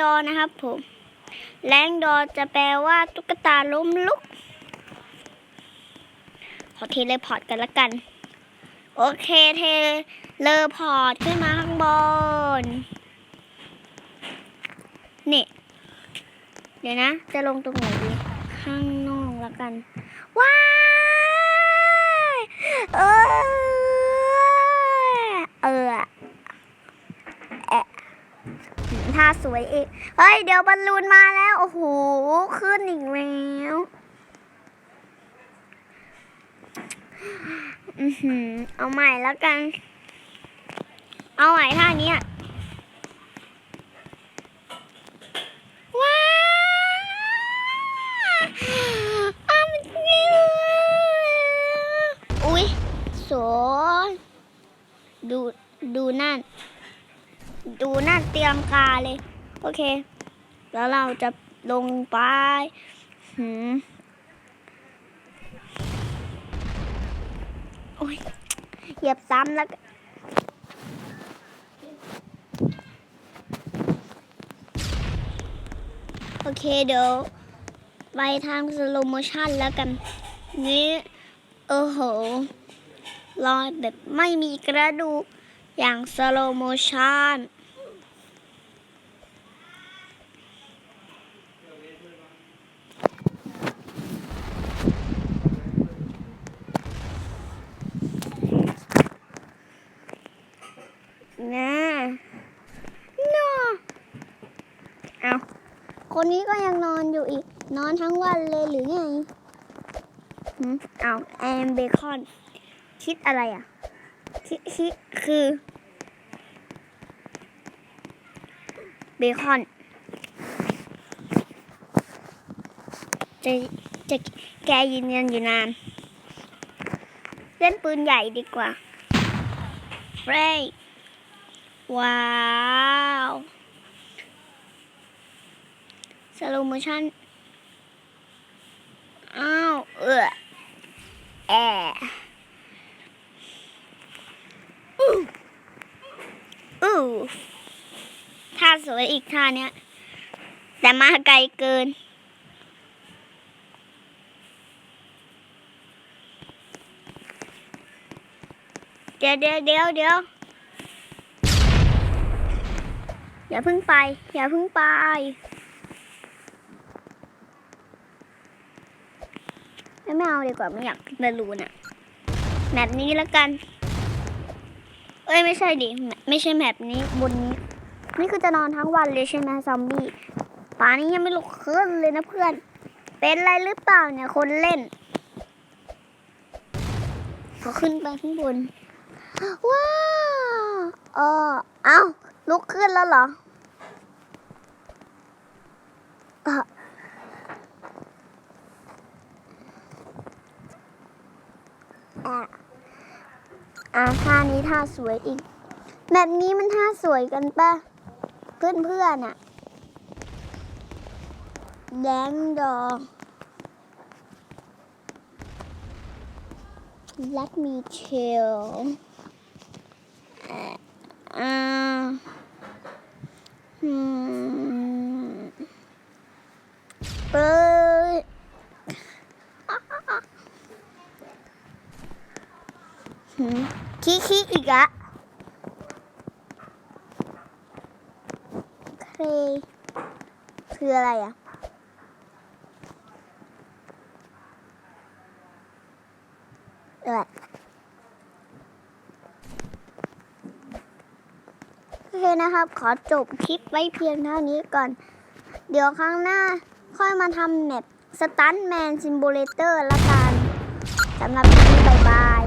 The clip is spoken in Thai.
ดอนะครับผมแรงดอจะแปลว่าตุ๊กตาล้มลุก ขอเทเลพอร์ตกันละกัน โอเคเทเลพอร์ตขึ้นมาข้างบน นี่ เดี๋ยวนะ จะลงตรงไหนดี ข้างนอกละกัน ว้ายเออเออแอะท่าสวยเอีกเฮ้ย เดี๋ยวบอลลูนมาแล้ว โอ้โห ขึ้นอีกแล้วอือหือเอาใหม่แล้วกัน เอาใหม่ท่านี้ว้าวอ้ามอุ้ยสวยดู ดูนั่น ดูนั่นเตรียมการเลย โอเค แล้วเราจะลงไปหืมโอ้ยเหยียบซ้ำแล้วก็โอเคเดี๋ยวไปทางสโลโมชันแล้วกัน นี่โอ้โหลอยแบบไม่มีกระดูกอย่างสโลโมชัน นะนอเอาคนนี้ก็ยังนอนอยู่อีก นอนทั้งวันเลยหรือไงหืมเอาแอมเบคอน คิดอะไรอะ คิดคิดคือ เบคอน จะจะแกยืนยันอยู่นาน เล่นปืนใหญ่ดีกว่าเฟรย ว้าวสโลโมชั่น อ้าว เออแออู้อู้ท่าสวยอีกท่าเนี้ย แต่มาไกลเกิน เดี๋ยวเดี๋ยวเดี๋ยวเดี๋ยว อย่าเพิ่งไป อย่าเพิ่งไป ไม่เอาดีกว่าไม่อยากขึ้นบอลลูนอะแมปนี้แล้วกัน เอ้ยไม่ใช่ดิ ไม่ใช่แมปนี้บนนี้ นี่คือจะนอนทั้งวันเลยใช่ไหมซอมบี้ป่านี้ยังไม่ลุกขึ้นเลยนะเพื่อน เป็นไรหรือเปล่าเนี่ยคนเล่นขอขึ้นไปข้างบน ว้าวเออเอ้าลุกขึ้นแล้วเหรอ เอ่ออะอะท่านี้ท่าสวยอีก แบบนี้มันท่าสวยกันปะเพื่อนเพื่อนอะแดงดอ Let me chill อ่าอืม อีกอะเคคืออะไรอะเออโอเคนะครับ ขอจบคลิปไว้เพียงเท่านี้ก่อน เดี๋ยวครั้งหน้าค่อยมาทำแมปสตันแมนซิม b บเลเตอร์ละกันสำหรับวันนี้บายบาย